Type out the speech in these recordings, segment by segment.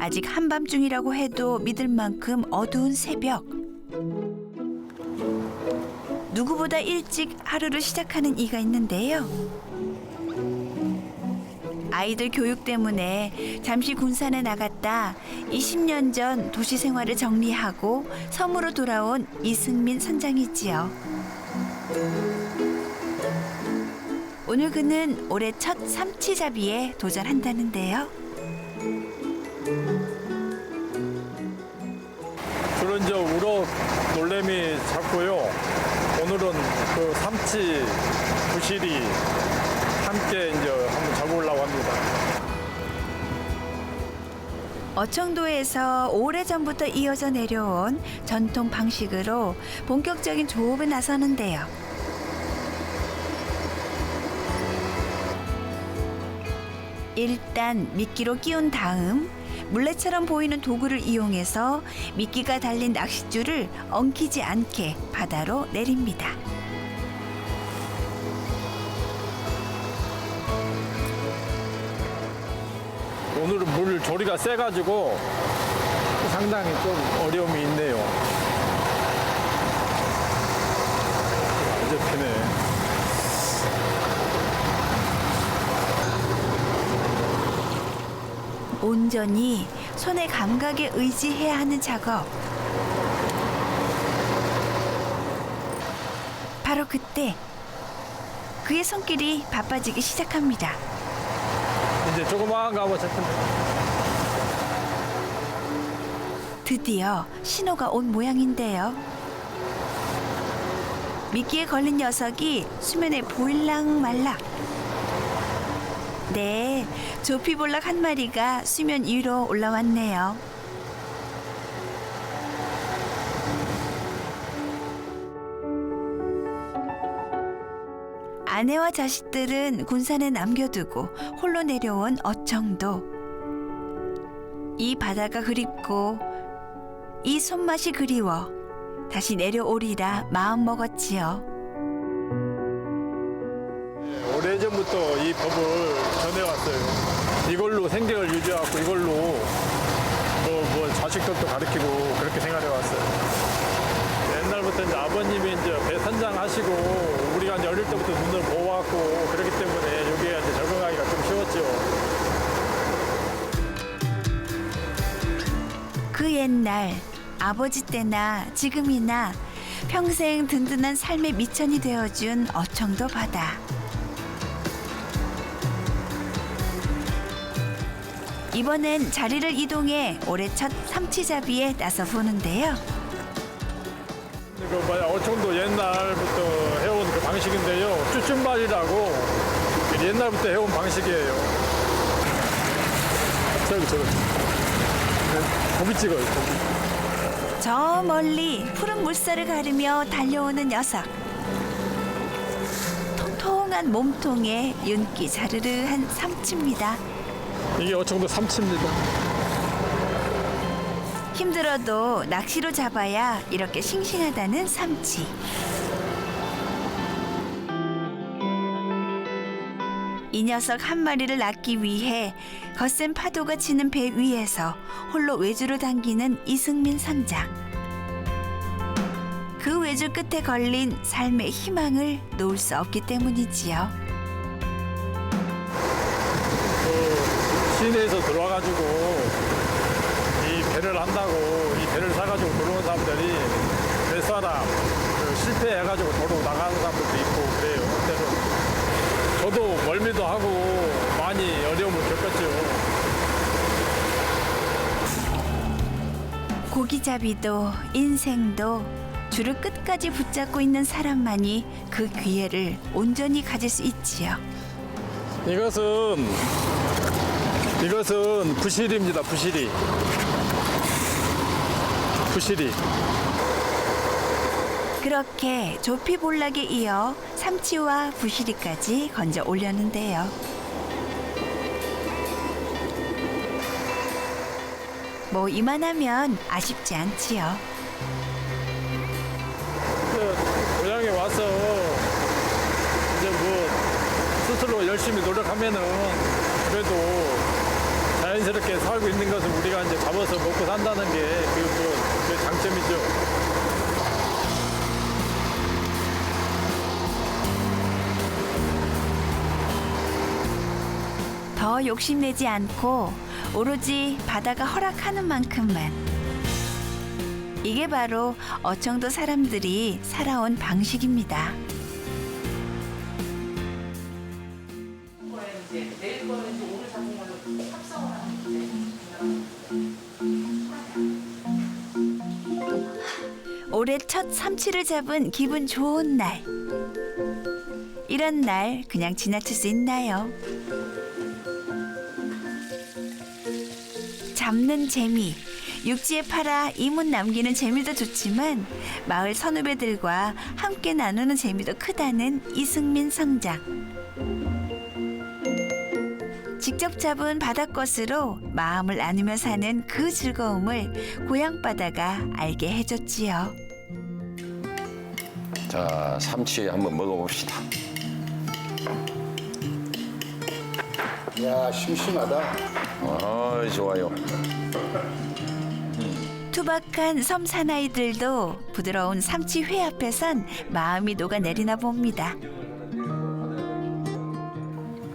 아직 한밤중이라고 해도 믿을 만큼 어두운 새벽. 누구보다 일찍 하루를 시작하는 이가 있는데요. 아이들 교육 때문에 잠시 군산에 나갔다 20년 전 도시 생활을 정리하고 섬으로 돌아온 이승민 선장이지요. 오늘 그는 올해 첫 삼치잡이에 도전한다는데요. 오늘은 그 삼치, 부시리 함께 이제 한번 잡아보려고 합니다. 어청도에서 오래전부터 이어져 내려온 전통 방식으로 본격적인 조업에 나서는데요. 일단 미끼로 끼운 다음 물레처럼 보이는 도구를 이용해서 미끼가 달린 낚싯줄을 엉키지 않게 바다로 내립니다. 오늘은 물 조리가 세가지고 상당히 좀 어려움이 있네요. 이제 피네. 온전히 손의 감각에 의지해야 하는 작업. 바로 그때 그의 손길이 바빠지기 시작합니다. 이제 거 한번 잡혔네. 드디어 신호가 온 모양인데요. 미끼에 걸린 녀석이 수면에 보일랑 말락. 네, 조피볼락 한 마리가 수면 위로 올라왔네요. 아내와 자식들은 군산에 남겨두고 홀로 내려온 어청도. 이 바다가 그립고 이 손맛이 그리워 다시 내려오리라 마음 먹었지요. 오래전부터 이 법을 전해왔어요. 이걸로 생계를 유지하고 이걸로 뭐, 뭐 자식들도 가르치고 그렇게 생활해왔어요. 옛날부터 이제 아버님이 이제 배 선장하시고 우리가 이제 어릴 때부터 눈을 보았고 그렇기 때문에 여기에 이제 적응하기가 좀 쉬웠죠. 그 옛날 아버지 때나 지금이나 평생 든든한 삶의 미천이 되어준 어청도 바다. 이번엔 자리를 이동해 올해 첫 삼치잡이에 나서 보는데요. 그 뭐야 어청도 옛날부터 해온 그 방식인데요. 쭈쭈발이라고 옛날부터 해온 방식이에요. 저기 저기. 네, 고기 찍어요. 고기. 저 멀리 푸른 물살을 가르며 달려오는 녀석. 통통한 몸통에 윤기 자르르한 삼치입니다. 이게 어청도 삼치입니다. 힘들어도 낚시로 잡아야 이렇게 싱싱하다는 삼치. 이 녀석 한 마리를 낳기 위해 거센 파도가 치는 배 위에서 홀로 외주를 당기는 이승민 선장. 그 외주 끝에 걸린 삶의 희망을 놓을 수 없기 때문이지요. 시내에서 들어와가지고 이 배를 한다고 이 배를 사가지고 들어온 사람들이 몇 사람 그 실패해가지고 도로 나가는 사람들도 있고 그래요. 때는 저도 멀미도 하고 많이 어려움을 겪었죠. 고기잡이도 인생도 줄을 끝까지 붙잡고 있는 사람만이 그 기회를 온전히 가질 수 있지요. 이것은 이것은 부실입니다. 부실이. 부실이. 그렇게 조피볼락에 이어 삼치와 부시리까지 건져 올렸는데요. 뭐 이만하면 아쉽지 않지요. 그 고향에 와서 이제 뭐 스스로 열심히 노력하면은 그래도 자연스럽게 살고 있는 것을 우리가 이제 잡아서 먹고 산다는 게그 뭐, 그 장점이죠. 더 욕심내지 않고 오로지 바다가 허락하는 만큼만. 이게 바로 어청도 사람들이 살아온 방식입니다. 첫 삼치를 잡은 기분 좋은 날. 이런 날 그냥 지나칠 수 있나요? 잡는 재미, 육지에 팔아 이문 남기는 재미도 좋지만 마을 선후배들과 함께 나누는 재미도 크다는 이승민 성장. 직접 잡은 바닷것으로 마음을 나누며 사는 그 즐거움을 고향 바다가 알게 해줬지요. 자, 삼치 한번 먹어봅시다. 야 심심하다. 아, 좋아요. 투박한 섬 사나이들도 부드러운 삼치 회 앞에선 마음이 녹아내리나 봅니다.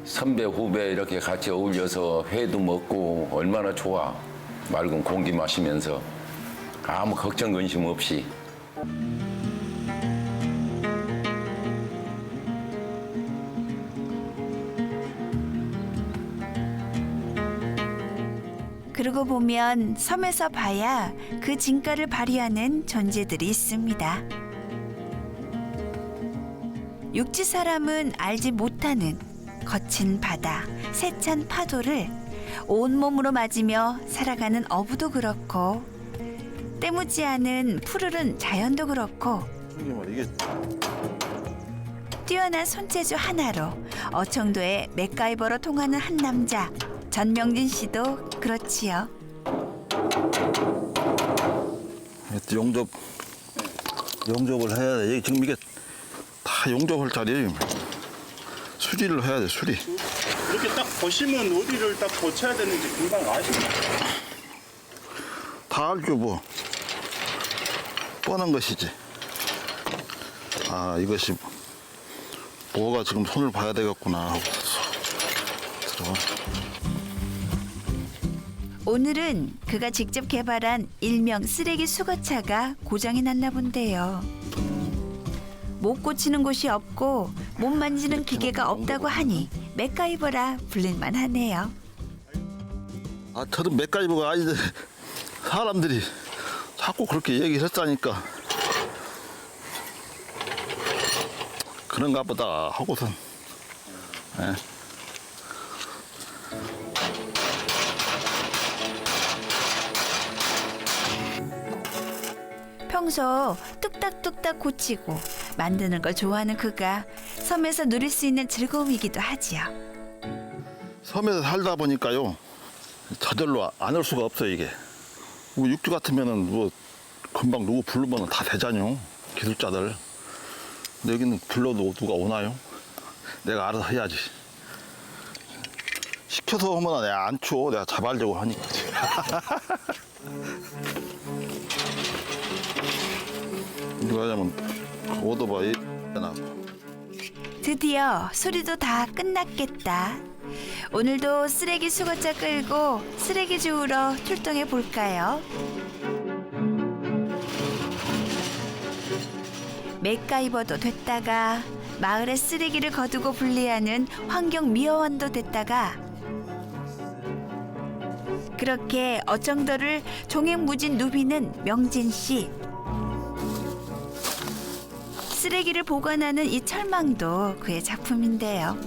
선배 후배 이렇게 같이 어울려서 회도 먹고 얼마나 좋아. 맑은 공기 마시면서 아무 걱정 근심 없이 그러고 보면 섬에서 봐야 그 진가를 발휘하는 존재들이 있습니다. 육지 사람은 알지 못하는 거친 바다, 세찬 파도를 온몸으로 맞으며 살아가는 어부도 그렇고 때묻지 않은 푸르른 자연도 그렇고 뛰어난 손재주 하나로 어청도의 맥가이버로 통하는 한 남자 전명진 씨도 그렇지요. 용접 용접을 해야 돼. 이게 지금 이게 다 용접할 자리 수리를 해야 돼 수리. 이렇게 딱 보시면 어디를 딱 고쳐야 되는지 금방 아시죠? 다 알죠 뭐. 뻔한 것이지. 아 이것이 뭐가 지금 손을 봐야 되겠구나 하고 들어가. 오늘은 그가 직접 개발한 일명 쓰레기 수거차가 고장이 났나 본데요. 못 고치는 곳이 없고 못 만지는 기계가 없다고 하니 맥가이버라 불릴만 하네요. 아 저는 맥가이버가 아닌데 사람들이 자꾸 그렇게 얘기를 했다니까 그런가 보다 하고선 예. 평소 뚝딱뚝딱 고치고 만드는 걸 좋아하는 그가 섬에서 누릴 수 있는 즐거움이기도 하지요. 섬에서 살다 보니까요 저절로 안 올 수가 없어요 이게. 뭐 육주 같으면은 뭐 금방 누구 부르면 다 되잖요 기술자들. 여기는 불러도 누가 오나요? 내가 알아서 해야지. 시켜서 하면 내가 안 쳐. 내가 잡아려고 하니까 누가 하자면 오토바이 나 드디어 수리도 다 끝났겠다. 오늘도 쓰레기 수거차 끌고 쓰레기 주우러 출동해 볼까요? 맥가이버도 됐다가 마을의 쓰레기를 거두고 분리하는 환경 미화원도 됐다가 그렇게 어정도를 종횡무진 누비는 명진 씨. 쓰레기를 보관하는 이 철망도 그의 작품인데요.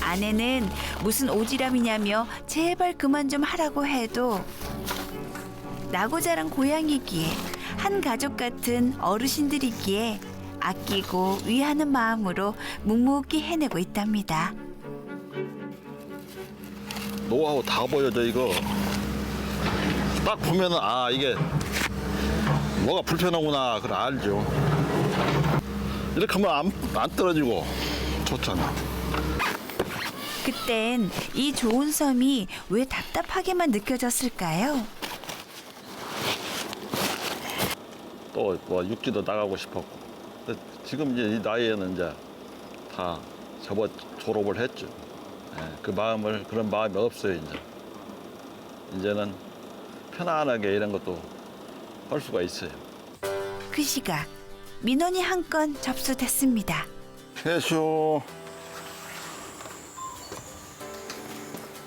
아내는 무슨 오지랖이냐며 제발 그만 좀 하라고 해도 나고 자란 고향이기에 한 가족 같은 어르신들이기에 아끼고 위하는 마음으로 묵묵히 해내고 있답니다. 노하우 다 보여져 이거 딱 보면은 아 이게 뭐가 불편하구나 그걸 알죠 이렇게 하면 안, 안 떨어지고 좋잖아 그땐 이 좋은 섬이 왜 답답하게만 느껴졌을까요? 또 뭐 육지도 나가고 싶었고 근데 지금 이제 이 나이에는 이제 다 접어 졸업을 했죠. 예, 그 마음을 그런 마음이 없어요 이제. 이제는 편안하게 이런 것도 할 수가 있어요. 그 시각 민원이 한 건 접수됐습니다. 해쇼.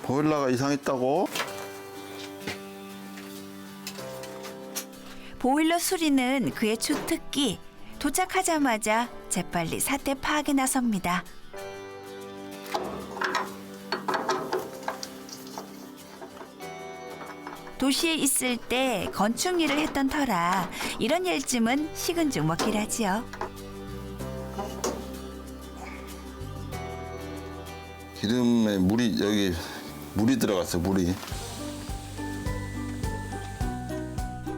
보일러가 이상했다고? 보일러 수리는 그의 주특기. 도착하자마자 재빨리 사태 파악에 나섭니다. 도시에 있을 때 건축 일을 했던 터라 이런 일쯤은 식은 죽 먹기라지요. 기름에 물이 여기 물이 들어갔어 물이.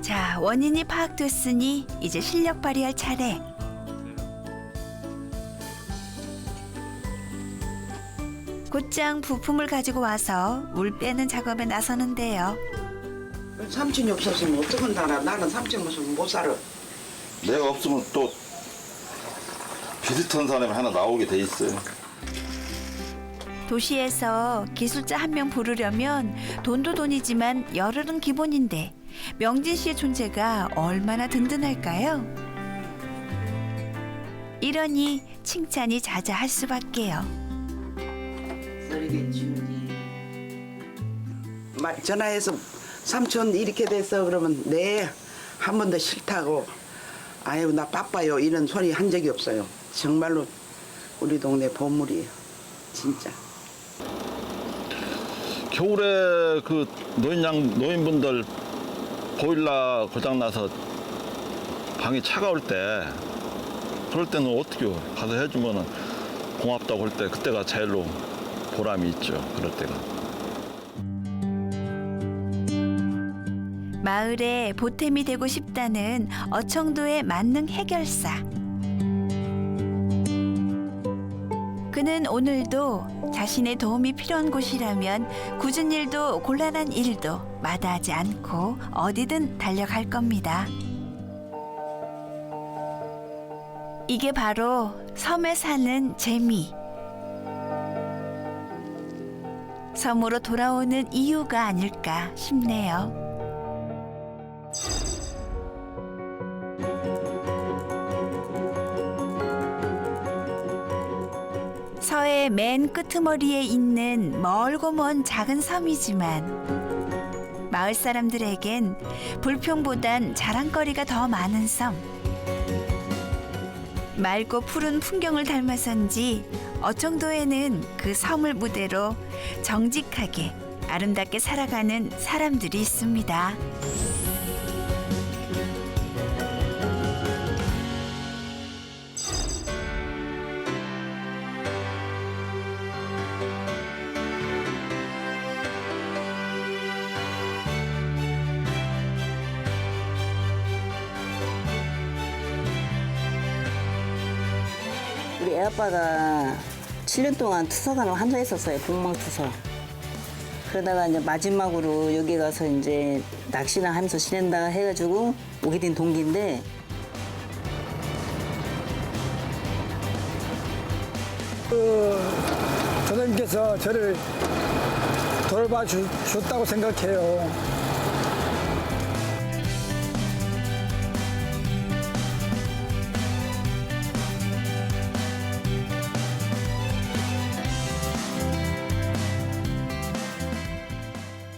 자, 원인이 파악됐으니 이제 실력 발휘할 차례. 곧장 부품을 가지고 와서 물 빼는 작업에 나서는데요. 삼촌이 없었으면 어떡한 살아? 나는 삼촌 없으면 못 살아. 내가 없으면 또 비슷한 사람이 하나 나오게 돼 있어요. 도시에서 기술자 한 명 부르려면 돈도 돈이지만 열흘은 기본인데 명진 씨의 존재가 얼마나 든든할까요? 이러니 칭찬이 자자할 수밖에요. 막 전화해서 삼촌 이렇게 됐어 그러면 네 한 번도 싫다고 아유 나 바빠요 이런 소리 한 적이 없어요. 정말로 우리 동네 보물이에요. 진짜. 겨울에 그 노인양 노인분들 보일러 고장 나서 방이 차가울 때 그럴 때는 어떻게 가서 해주면은 고맙다고 할 때 그때가 제일로 보람이 있죠. 그럴 때가. 마을에 보탬이 되고 싶다는 어청도의 만능 해결사. 그는 오늘도 자신의 도움이 필요한 곳이라면 굳은 일도 곤란한 일도 마다하지 않고 어디든 달려갈 겁니다. 이게 바로 섬에 사는 재미. 섬으로 돌아오는 이유가 아닐까 싶네요. 서해 맨 끄트머리에 있는 멀고 먼 작은 섬이지만 마을 사람들에겐 불평보단 자랑거리가 더 많은 섬. 맑고 푸른 풍경을 닮아선지 어청도에는 그 섬을 무대로 정직하게 아름답게 살아가는 사람들이 있습니다. 아빠가 7년 동안 혼자 했었어요. 공망 투서. 그러다가 이제 마지막으로 여기 가서 이제 낚시나 하면서 지낸다 해가지고 오게 된 동기인데 조선님께서 저를 돌봐 주, 줬다고 생각해요.